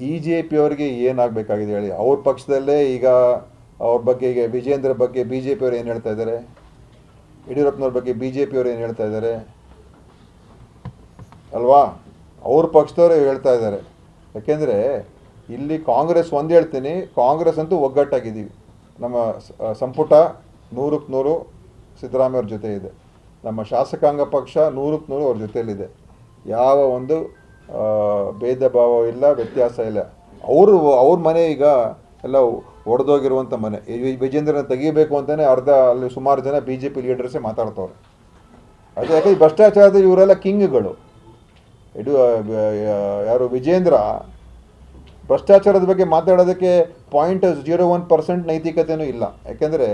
B J ಪಿಯವರಿಗೆ ಏನಾಗಬೇಕಾಗಿದೆ ಹೇಳಿ? ಅವ್ರ ಪಕ್ಷದಲ್ಲೇ ಈಗ ಅವ್ರ ಬಗ್ಗೆ ಈಗ ವಿಜೇಂದ್ರ ಬಗ್ಗೆ ಬಿ ಜೆ ಪಿಯವ್ರು ಏನು ಹೇಳ್ತಾ ಇದ್ದಾರೆ? ಯಡಿಯೂರಪ್ಪನವ್ರ ಬಗ್ಗೆ ಬಿ ಜೆ ಪಿಯವರು ಏನು ಹೇಳ್ತಾ ಇದ್ದಾರೆ? ಅಲ್ವಾ? ಅವ್ರ ಪಕ್ಷದವ್ರು ಹೇಳ್ತಾ ಇದ್ದಾರೆ. ಯಾಕೆಂದರೆ ಇಲ್ಲಿ ಕಾಂಗ್ರೆಸ್ ಒಂದು ಹೇಳ್ತೀನಿ, ಕಾಂಗ್ರೆಸ್ ಅಂತೂ ಒಗ್ಗಟ್ಟಾಗಿದ್ದೀವಿ. ನಮ್ಮ ಸಂಪುಟ ನೂರಕ್ಕೆ ನೂರು ಸಿದ್ದರಾಮಯ್ಯವ್ರ ಜೊತೆ ಇದೆ. ನಮ್ಮ ಶಾಸಕಾಂಗ ಪಕ್ಷ ನೂರಕ್ಕೆ ನೂರು ಅವ್ರ ಜೊತೆಯಲ್ಲಿದೆ. ಯಾವ ಒಂದು ಭೇದ ಭಾವ ಇಲ್ಲ, ವ್ಯತ್ಯಾಸ ಇಲ್ಲ. ಅವರು, ಅವ್ರ ಮನೆ ಈಗ ಎಲ್ಲ ಒಡೆದೋಗಿರುವಂಥ ಮನೆ. ವಿಜೇಂದ್ರನ ತೆಗಿಬೇಕು ಅಂತಲೇ ಅರ್ಧ ಅಲ್ಲಿ ಸುಮಾರು ಜನ ಬಿ ಜೆ ಪಿ ಲೀಡರ್ಸೇ ಮಾತಾಡ್ತವ್ರೆ. ಅದು ಯಾಕೆ ಈ ಭ್ರಷ್ಟಾಚಾರದ ಇವರೆಲ್ಲ ಕಿಂಗ್ಗಳು. ಯಡು ಯಾರು ವಿಜೇಂದ್ರ ಭ್ರಷ್ಟಾಚಾರದ ಬಗ್ಗೆ ಮಾತಾಡೋದಕ್ಕೆ ಪಾಯಿಂಟ್ ಜೀರೋ ಒನ್ ಪರ್ಸೆಂಟ್ ನೈತಿಕತೆಯೂ ಇಲ್ಲ. ಯಾಕೆಂದರೆ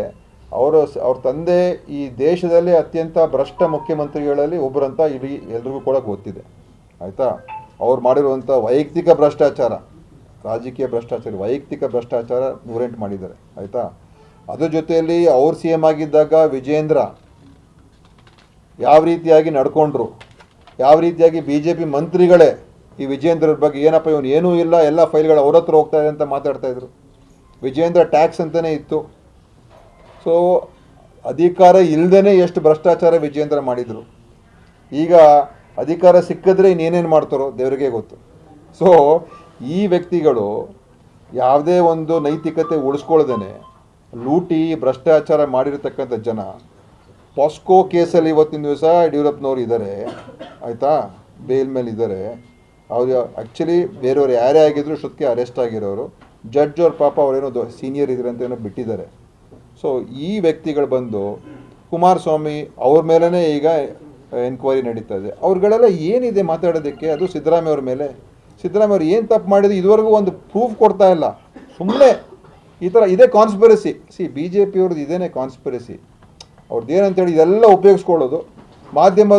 ಅವರು ಅವ್ರ ತಂದೆ ಈ ದೇಶದಲ್ಲಿ ಅತ್ಯಂತ ಭ್ರಷ್ಟ ಮುಖ್ಯಮಂತ್ರಿಗಳಲ್ಲಿ ಒಬ್ಬರಂತ ಇಡೀ ಎಲ್ರಿಗೂ ಕೂಡ ಗೊತ್ತಿದೆ. ಆಯಿತಾ? ಅವ್ರು ಮಾಡಿರುವಂಥ ವೈಯಕ್ತಿಕ ಭ್ರಷ್ಟಾಚಾರ, ರಾಜಕೀಯ ಭ್ರಷ್ಟಾಚಾರ, ವೈಯಕ್ತಿಕ ಭ್ರಷ್ಟಾಚಾರ ಮೂರೆಂಟ್ ಮಾಡಿದ್ದಾರೆ, ಆಯಿತಾ? ಅದ್ರ ಜೊತೆಯಲ್ಲಿ ಅವ್ರು ಸಿ ಎಂ ಆಗಿದ್ದಾಗ ವಿಜೇಂದ್ರ ಯಾವ ರೀತಿಯಾಗಿ ನಡ್ಕೊಂಡ್ರು, ಯಾವ ರೀತಿಯಾಗಿ ಬಿ ಜೆ ಪಿ ಮಂತ್ರಿಗಳೇ ಈ ವಿಜೇಂದ್ರ ಬಗ್ಗೆ ಏನಪ್ಪ ಇವನು ಏನೂ ಇಲ್ಲ, ಎಲ್ಲ ಫೈಲ್ಗಳು ಅವ್ರ ಹತ್ರ ಹೋಗ್ತಾ ಇದೆ ಅಂತ ಮಾತಾಡ್ತಾ ಇದ್ರು. ವಿಜೇಂದ್ರ ಟ್ಯಾಕ್ಸ್ ಅಂತಲೇ ಇತ್ತು. ಸೊ ಅಧಿಕಾರ ಇಲ್ಲದೇ ಎಷ್ಟು ಭ್ರಷ್ಟಾಚಾರ ವಿಜೇಂದ್ರ ಮಾಡಿದರು. ಈಗ ಅಧಿಕಾರ ಸಿಕ್ಕಿದ್ರೆ ಇನ್ನೇನೇನು ಮಾಡ್ತಾರೋ ದೇವರಿಗೆ ಗೊತ್ತು. ಸೊ ಈ ವ್ಯಕ್ತಿಗಳು ಯಾವುದೇ ಒಂದು ನೈತಿಕತೆ ಉಳಿಸ್ಕೊಳ್ದೇ ಲೂಟಿ, ಭ್ರಷ್ಟಾಚಾರ ಮಾಡಿರತಕ್ಕಂಥ ಜನ ಪಾಸ್ಕೋ ಕೇಸಲ್ಲಿ ಇವತ್ತಿನ ದಿವಸ ಯಡಿಯೂರಪ್ಪನವ್ರು ಇದ್ದಾರೆ ಆಯಿತಾ? ಬೇಲ್ ಮೇಲೆ ಇದ್ದಾರೆ ಅವರು ಆ್ಯಕ್ಚುಲಿ ಬೇರೆಯವ್ರು ಯಾರೇ ಆಗಿದ್ರು ಅಷ್ಟೊತ್ತಿಗೆ ಅರೆಸ್ಟ್ ಆಗಿರೋರು. ಜಡ್ಜ್ ಅವ್ರ ಪಾಪ ಅವರೇನೋ ದೊ ಸೀನಿಯರ್ ಇದ್ರೆ ಅಂತ ಏನೋ ಬಿಟ್ಟಿದ್ದಾರೆ. ಸೊ ಈ ವ್ಯಕ್ತಿಗಳು ಬಂದು ಕುಮಾರಸ್ವಾಮಿ ಅವ್ರ ಮೇಲೇ ಈಗ ಎನ್ಕ್ವೈರಿ ನಡೀತಾ ಇದೆ. ಅವ್ರುಗಳೆಲ್ಲ ಏನಿದೆ ಮಾತಾಡೋದಕ್ಕೆ? ಅದು ಸಿದ್ದರಾಮಯ್ಯ ಅವ್ರ ಮೇಲೆ. ಸಿದ್ದರಾಮಯ್ಯ ಅವ್ರು ಏನು ತಪ್ಪು ಮಾಡಿದ್ರು ಇದುವರೆಗೂ ಒಂದು ಪ್ರೂಫ್ ಕೊಡ್ತಾ ಇಲ್ಲ. ಸುಮ್ಮನೆ ಈ ಥರ ಇದೇ ಕಾನ್ಸ್ಪಿರಸಿ ಸಿ ಬಿ ಜೆ ಪಿಯವ್ರದ್ದು ಇದೇನೆ ಕಾನ್ಸ್ಪಿರಸಿ ಅವ್ರದ್ದು ಏನಂತೇಳಿ ಇದೆಲ್ಲ ಉಪಯೋಗಿಸ್ಕೊಳ್ಳೋದು. ಮಾಧ್ಯಮದ